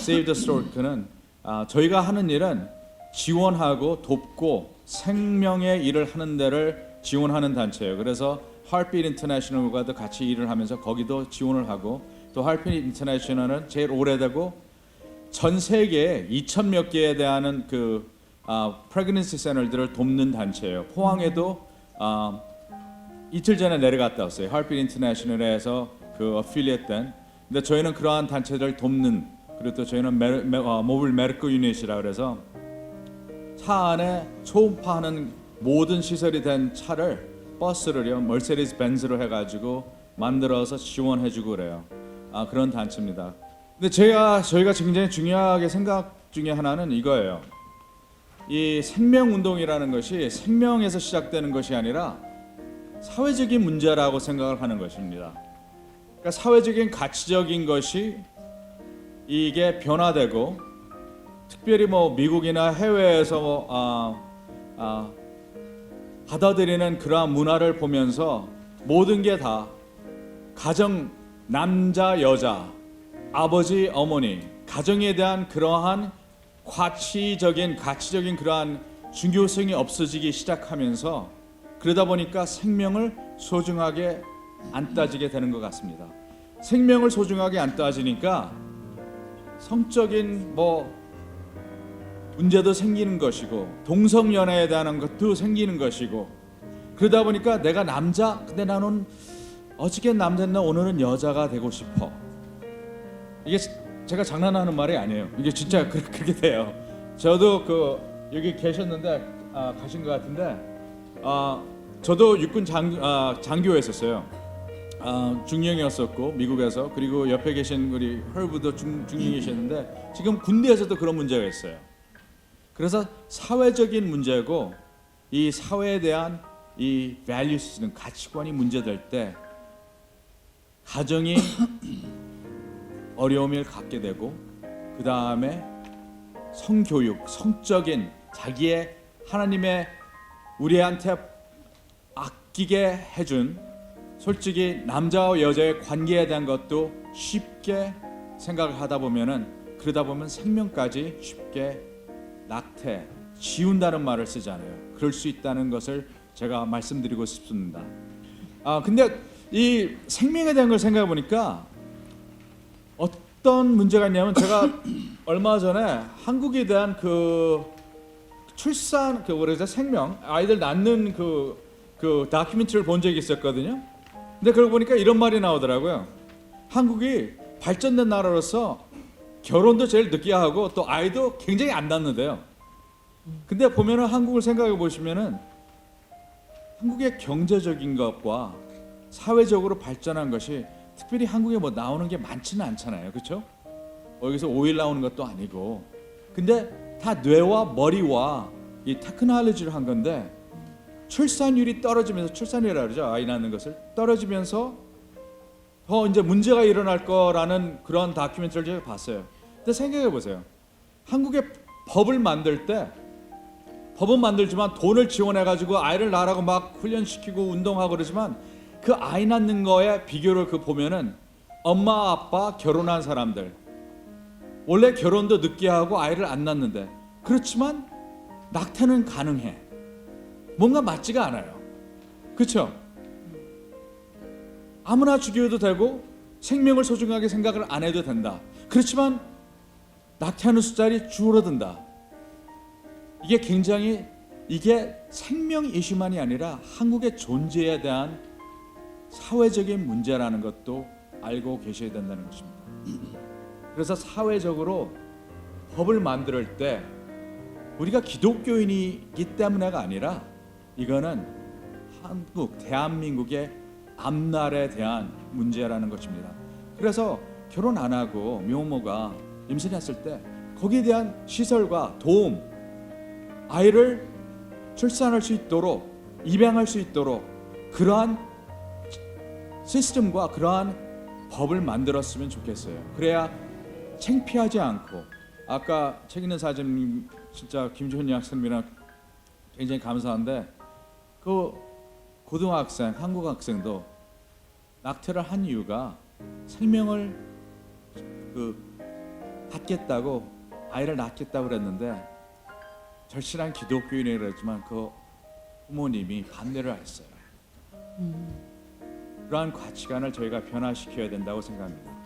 Save the Stork는 아, 저희가 하는 일은 지원하고 돕고 생명의 일을 하는 데를 지원하는 단체예요. 그래서 Heartbeat International과도 같이 일을 하면서 거기도 지원을 하고 또 Heartbeat International은 제일 오래되고 전 세계에 2천 몇 개에 대한 그 아, 프레그넌시 센터들을 돕는 단체예요. 포항에도 아, 이틀 전에 내려갔다 왔어요. Heartbeat International에서 그 어필리에된. 근데 저희는 그러한 단체들 돕는 그리고 또 저희는 메, 메, 어, 모빌 메르크 유닛이라 그래서 차 안에 초음파하는 모든 시설이 된 차를 버스를요 멀세리스 벤츠로 해가지고 만들어서 지원해주고 그래요. 아 그런 단체입니다. 근데 제가 저희가 굉장히 중요하게 생각 중에 하나는 이거예요. 이 생명 운동이라는 것이 생명에서 시작되는 것이 아니라 사회적인 문제라고 생각을 하는 것입니다. 그러니까 사회적인 가치적인 것이 이게 변화되고 특별히 뭐 미국이나 해외에서 뭐, 아, 아, 받아들이는 그러한 문화를 보면서 모든 게 다 가정 남자 여자 아버지 어머니 가정에 대한 그러한 가치적인 가치적인 그러한 중요성이 없어지기 시작하면서 그러다 보니까 생명을 소중하게 안 따지게 되는 것 같습니다. 생명을 소중하게 안 따지니까 성적인 뭐 문제도 생기는 것이고 동성 연애에 대한 것도 생기는 것이고 그러다 보니까 내가 남자 근데 나는 어저께 남자인데 오늘은 여자가 되고 싶어. 이게 제가 장난하는 말이 아니에요. 이게 진짜 그- 그렇게 돼요. 저도 그 여기 계셨는데 아, 가신 것 같은데 아 저도 육군 장 아, 장교했었어요 아, 중령이었었고 미국에서 그리고 옆에 계신 우리 헐브도 중, 중령이셨는데 지금 군대에서도 그런 문제가 있어요. 그래서 사회적인 문제고 이 사회에 대한 이 values는 가치관이 문제될 때 가정이 어려움을 갖게 되고 그 다음에 성교육, 성적인 자기의 하나님의 우리한테 아끼게 해준 솔직히 남자와 여자의 관계에 대한 것도 쉽게 생각을 하다 보면은 그러다 보면 생명까지 쉽게 낙태, 지운다는 말을 쓰잖아요. 그럴 수 있다는 것을 제가 말씀드리고 싶습니다. 아 근데 이 생명에 대한 걸 생각해 보니까 어떤 문제가 있냐면 제가 얼마 전에 한국에 대한 그 출산 그 뭐라 그러죠 생명 아이들 낳는 그그 다큐멘터리를 본 적이 있었거든요. 근데 그러고 보니까 이런 말이 나오더라고요. 한국이 발전된 나라로서 결혼도 제일 늦게 하고 또 아이도 굉장히 안 낳는데요. 근데 보면은 한국을 생각해 보시면은 한국의 경제적인 것과 사회적으로 발전한 것이 특별히 한국에 뭐 나오는 게 많지는 않잖아요. 그렇죠? 여기서 오일 나오는 것도 아니고. 근데 다 뇌와 머리와 이 테크놀로지를 한 건데 출산율이 떨어지면서 출산율이라 그러죠. 아이 낳는 것을 떨어지면서 더 이제 문제가 일어날 거라는 그런 다큐멘터리를 제가 봤어요. 근데 생각해 보세요. 한국의 법을 만들 때 법은 만들지만 돈을 지원해 가지고 아이를 낳으라고 막 훈련시키고 운동하고 그러지만 그 아이 낳는 거에 비교를 그 보면은 엄마 아빠 결혼한 사람들 원래 결혼도 늦게 하고 아이를 안 낳는데 그렇지만 낙태는 가능해. 뭔가 맞지가 않아요. 그렇죠? 아무나 죽여도 되고 생명을 소중하게 생각을 안 해도 된다. 그렇지만 낙태하는 숫자리 줄어든다. 이게 굉장히 이게 생명 이슈만이 아니라 한국의 존재에 대한 사회적인 문제라는 것도 알고 계셔야 된다는 것입니다. 그래서 사회적으로 법을 만들 때 우리가 기독교인이기 때문에가 아니라 이거는 한국 대한민국의 앞날에 대한 문제라는 것입니다. 그래서 결혼 안 하고 미혼모가 임신했을 때 거기에 대한 시설과 도움, 아이를 출산할 수 있도록 입양할 수 있도록 그러한 시스템과 그러한 법을 만들었으면 좋겠어요. 그래야 창피하지 않고 아까 책 읽는 사진 진짜 김준희 학생이랑 굉장히 감사한데 그 고등학생 한국 학생도 낙태를 한 이유가 생명을 그 갖겠다고 아이를 낳겠다고 그랬는데 절실한 기독교인이 그랬지만 그 부모님이 반대를 했어요. 그러한 가치관을 저희가 변화시켜야 된다고 생각합니다.